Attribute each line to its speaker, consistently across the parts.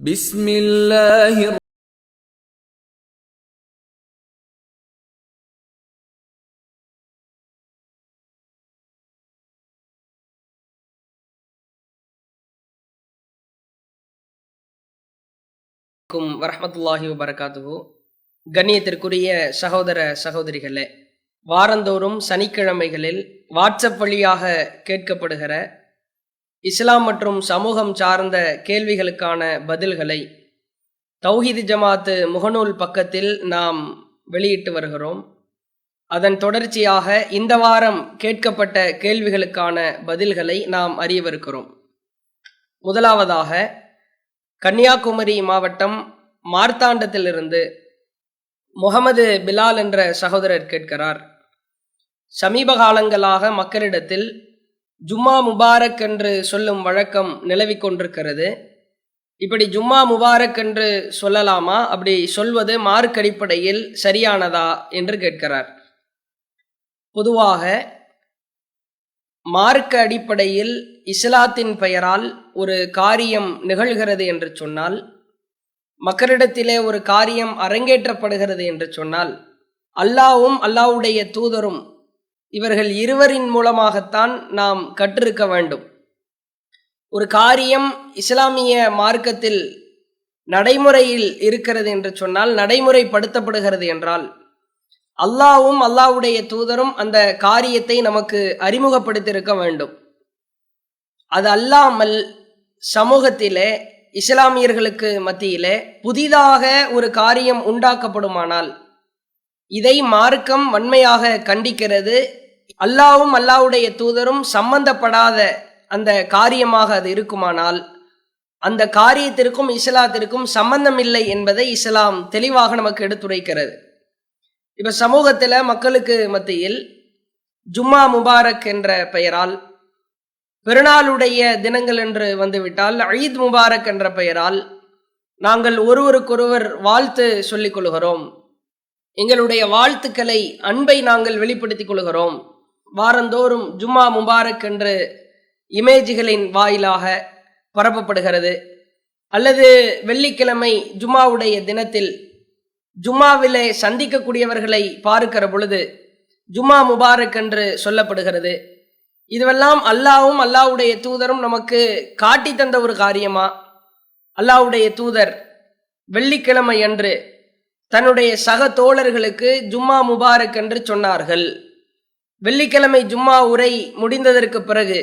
Speaker 1: بسم الله الر-
Speaker 2: க்கும் வரஹ்மத்துல்லாஹி வபரகாத்துஹு கண்ணியத்திற்குரிய சகோதர சகோதரிகளே வாரந்தோறும் சனிக்கிழமைகளில் வாட்ஸ்அப் வழியாக கேட்கப்படுகிற இஸ்லாம் மற்றும் சமூகம் சார்ந்த கேள்விகளுக்கான பதில்களை தௌஹிது ஜமாத்து முகநூல் பக்கத்தில் நாம் வெளியிட்டு வருகிறோம். அதன் தொடர்ச்சியாக இந்த வாரம் கேட்கப்பட்ட கேள்விகளுக்கான பதில்களை நாம் அறியவிருக்கிறோம். முதலாவதாக கன்னியாகுமரி மாவட்டம் மார்த்தாண்டத்திலிருந்து முகமது பிலால் என்ற சகோதரர் கேட்கிறார். சமீப காலங்களாக மக்களிடத்தில் ஜும்மா முபாரக் என்று சொல்லும் வழக்கம் நிலவிக் கொண்டிருக்கிறது. இப்படி ஜும்மா முபாரக் என்று சொல்லலாமா? அப்படி சொல்வது மார்க் அடிப்படையில் சரியானதா என்று கேட்கிறார். பொதுவாக மார்க்க அடிப்படையில் இஸ்லாத்தின் பெயரால் ஒரு காரியம் நிகழ்கிறது என்று சொன்னால் மக்களிடத்திலே ஒரு காரியம் அரங்கேற்றப்படுகிறது என்று சொன்னால் அல்லாவும் அல்லாவுடைய தூதரும் இவர்கள் இருவரின் மூலமாகத்தான் நாம் கற்றிருக்க வேண்டும். ஒரு காரியம் இஸ்லாமிய மார்க்கத்தில் நடைமுறையில் இருக்கிறது என்று சொன்னால் நடைமுறைப்படுத்தப்படுகிறது என்றால் அல்லாவும் அல்லாவுடைய தூதரும் அந்த காரியத்தை நமக்கு அறிமுகப்படுத்தியிருக்க வேண்டும். அது அல்லாமல் சமூகத்திலே இஸ்லாமியர்களுக்கு மத்தியிலே புதிதாக ஒரு காரியம் உண்டாக்கப்படுமானால் இதை மார்க்கம் வன்மையாக கண்டிக்கிறது. அல்லாவும் அல்லாவுடைய தூதரும் சம்பந்தப்படாத அந்த காரியமாக அது இருக்குமானால் அந்த காரியத்திற்கும் இஸ்லாத்திற்கும் சம்பந்தம் இல்லை என்பதை இஸ்லாம் தெளிவாக நமக்கு எடுத்துரைக்கிறது. இப்போ சமூகத்தில் மக்களுக்கு மத்தியில் ஜும்மா முபாரக் என்ற பெயரால் பெருநாளுடைய தினங்கள் என்று வந்துவிட்டால் ஈத் முபாரக் என்ற பெயரால் நாங்கள் ஒருவருக்கொருவர் வாழ்த்து சொல்லிக் கொள்கிறோம். எங்களுடைய வாழ்த்துக்களை அன்பை நாங்கள் வெளிப்படுத்திக் கொள்கிறோம். வாரந்தோறும் ஜும்மா முபாரக் என்று இமேஜ்களின் வாயிலாக பரப்பப்படுகிறது. அல்லது வெள்ளிக்கிழமை ஜும்மாவுடைய தினத்தில் ஜும்மாவிலே சந்திக்கக்கூடியவர்களை பார்க்கிற பொழுது ஜும்மா முபாரக் என்று சொல்லப்படுகிறது. இதுவெல்லாம் அல்லாவும் அல்லாவுடைய தூதரும் நமக்கு காட்டி தந்த ஒரு காரியமா? அல்லாவுடைய தூதர் வெள்ளிக்கிழமை அன்று தன்னுடைய சக தோழர்களுக்கு ஜும்மா முபாரக் என்று சொன்னார்கள். வெள்ளிக்கிழமை ஜும்மா உரை முடிந்ததற்கு பிறகு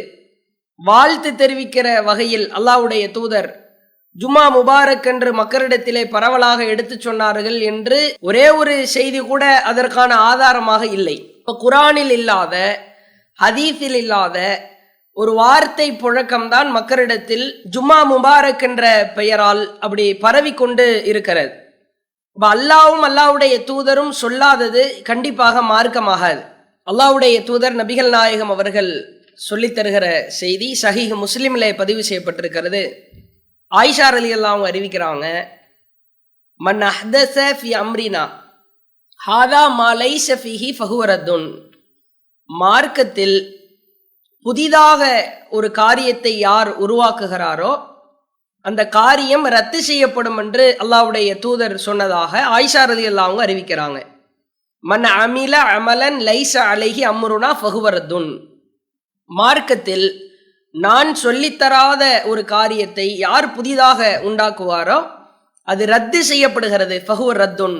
Speaker 2: வாழ்த்து தெரிவிக்கிற வகையில் அல்லாவுடைய தூதர் ஜும்மா முபாரக் என்று மக்களிடத்திலே பரவலாக எடுத்துச் சொன்னார்கள் என்று ஒரே ஒரு செய்தி கூட அதற்கான ஆதாரமாக இல்லை. இப்போ குரானில் இல்லாத ஹதீஸில் இல்லாத ஒரு வார்த்தை புழக்கம்தான் மக்களிடத்தில் ஜும்மா முபாரக் என்ற பெயரால் அப்படி பரவிக்கொண்டு இருக்கிறது. இப்போ அல்லாவும் அல்லாவுடைய தூதரும் சொல்லாதது கண்டிப்பாக மார்க்கமாகாது. அல்லாவுடைய தூதர் நபிகள் நாயகம் அவர்கள் சொல்லித் தருகிற செய்தி சஹீஹ் முஸ்லிமிலே பதிவு செய்யப்பட்டிருக்கிறது. ஆயிஷா அலி அவங்க அறிவிக்கிறாங்க மன் அஹ்தச ஃபி அம்ரினா ஹாதா மாலை லைஸ ஃபீஹி ஃபஹுவரத்துன் மார்க்கத்தில் புதிதாக ஒரு காரியத்தை யார் உருவாக்குகிறாரோ அந்த காரியம் ரத்து செய்யப்படும் என்று அல்லாவுடைய தூதர் சொன்னதாக ஆயிஷா ரதி அல்லாஹ் அவங்க அறிவிக்கிறாங்க. மன் அமில அமலன் லைச அலைஹி அம்ருனா ஃபஹுவரத்துன் மார்க்கத்தில் நான் சொல்லித்தராத ஒரு காரியத்தை யார் புதிதாக உண்டாக்குவாரோ அது ரத்து செய்யப்படுகிறது ஃபகுவர் ரத்துன்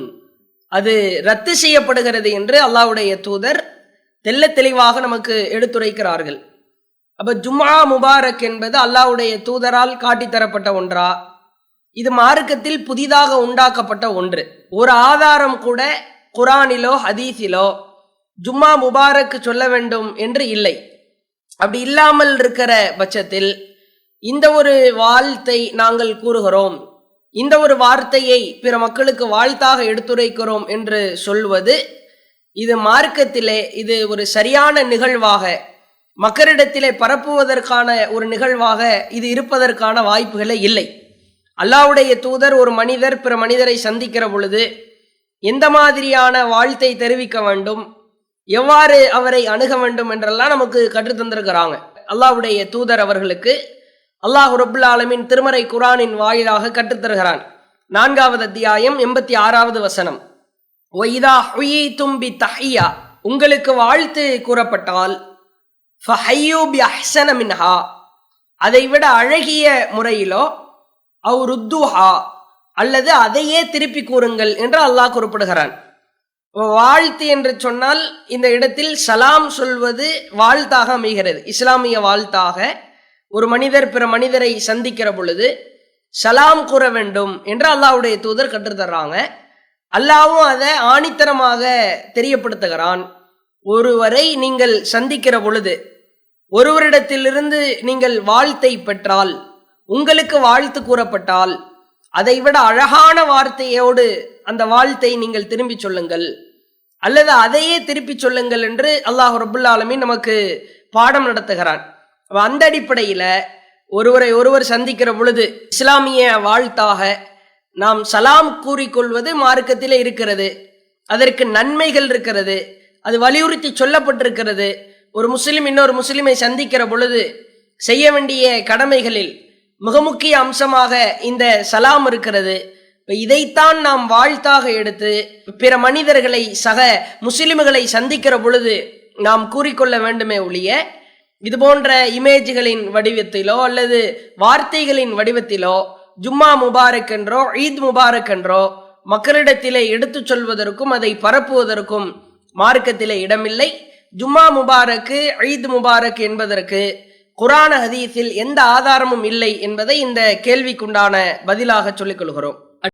Speaker 2: அது ரத்து செய்யப்படுகிறது என்று அல்லாஹ்வுடைய தூதர் தெல்ல தெளிவாக நமக்கு எடுத்துரைக்கிறார்கள். அப்போ ஜும்மா முபாரக் என்பது அல்லாஹ்வுடைய தூதரால் காட்டித்தரப்பட்ட ஒன்றா? இது மார்க்கத்தில் புதிதாக உண்டாக்கப்பட்ட ஒன்று. ஒரு ஆதாரம் கூட குரானிலோ ஹதீஸிலோ ஜும்மா முபாரக் சொல்ல வேண்டும் என்று இல்லை. அப்படி இல்லாமல் இருக்கிற பட்சத்தில் இந்த ஒரு வாழ்த்தை நாங்கள் கூறுகிறோம். இந்த ஒரு வார்த்தையை பிற மக்களுக்கு வாழ்த்தாக எடுத்துரைக்கிறோம் என்று சொல்வது இது மார்க்கத்திலே இது ஒரு சரியான நிகழ்வாக மக்களிடத்திலே பரப்புவதற்கான ஒரு நிகழ்வாக இது இருப்பதற்கான வாய்ப்புகளே இல்லை. அல்லாவுடைய தூதர் ஒரு மனிதர் பிற மனிதரை சந்திக்கிற பொழுது எந்த மாதிரியான வாழ்த்தை தெரிவிக்க வேண்டும் எவ்வாறு அவரை அணுக வேண்டும் என்றெல்லாம் நமக்கு கற்றுத் அல்லாவுடைய அல்லாஹ்வுடைய தூதர் அவர்களுக்கு அல்லாஹ் ரபுல் ஆலமின் திருமறை குரானின் வாயிலாக கற்றுத்தருகிறான் நான்காவது அத்தியாயம் எண்பத்தி ஆறாவது வசனம். ஒய்தா ஹுயி தும்பி தஹியா உங்களுக்கு வாழ்த்து கூறப்பட்டால் ஃபஹையூபி அஹ்சன மின்ஹா. அதை விட அழகிய முறையிலோ அவ் ருத்துஹா அல்லது அதையே திருப்பி கூறுங்கள் என்று அல்லாஹ் குறிப்பிடுகிறான். வாழ்த்து என்று சொன்னால் இந்த இடத்தில் சலாம் சொல்வது வாழ்த்தாக அமைகிறது. இஸ்லாமிய வாழ்த்தாக ஒரு மனிதர் பிற மனிதரை சந்திக்கிற பொழுது சலாம் கூற வேண்டும் என்று அல்லாவுடைய தூதர் கற்றுத்தர்றாங்க. அல்லாவும் அதை ஆணித்தரமாக தெரியப்படுத்துகிறான். ஒருவரை நீங்கள் சந்திக்கிற பொழுது ஒருவரிடத்திலிருந்து நீங்கள் வாழ்த்தை பெற்றால் உங்களுக்கு வாழ்த்து கூறப்பட்டால் அதைவிட அழகான வார்த்தையோடு அந்த வாழ்த்தை நீங்கள் திரும்பி சொல்லுங்கள். அல்லது அதையே திருப்பி சொல்லுங்கள் என்று அல்லாஹ் ரபுல்லா நமக்கு பாடம் நடத்துகிறான். அந்த அடிப்படையில ஒருவரை ஒருவர் சந்திக்கிற பொழுது இஸ்லாமிய வாழ்த்தாக நாம் சலாம் கூறிக்கொள்வது மார்க்கத்தில் இருக்கிறது. அதற்கு நன்மைகள் இருக்கிறது. அது வலியுறுத்தி சொல்லப்பட்டிருக்கிறது. ஒரு முஸ்லிம் இன்னொரு முஸ்லிமை சந்திக்கிற பொழுது செய்ய வேண்டிய கடமைகளில் மிக முக்கிய அம்சமாக இந்த சலாம் இருக்கிறது. இப்போ இதைத்தான் நாம் வாழ்த்தாக எடுத்து பிற மனிதர்களை சக முஸ்லிம்களை சந்திக்கிற பொழுது நாம் கூறிக்கொள்ள வேண்டுமே ஒழிய இது போன்ற இமேஜ்களின் வடிவத்திலோ அல்லது வார்த்தைகளின் வடிவத்திலோ ஜும்மா முபாரக் என்றோ ஈத் முபாரக் என்றோ மக்களிடத்திலே எடுத்துச் சொல்வதற்கும் அதை பரப்புவதற்கும் மார்க்கத்திலே இடமில்லை. ஜும்மா முபாரக்கு ஈத் முபாரக் என்பதற்கு குரான ஹதீஸில் எந்த ஆதாரமும் இல்லை என்பதை இந்த கேள்விக்குண்டான பதிலாக சொல்லிக் கொள்கிறோம்.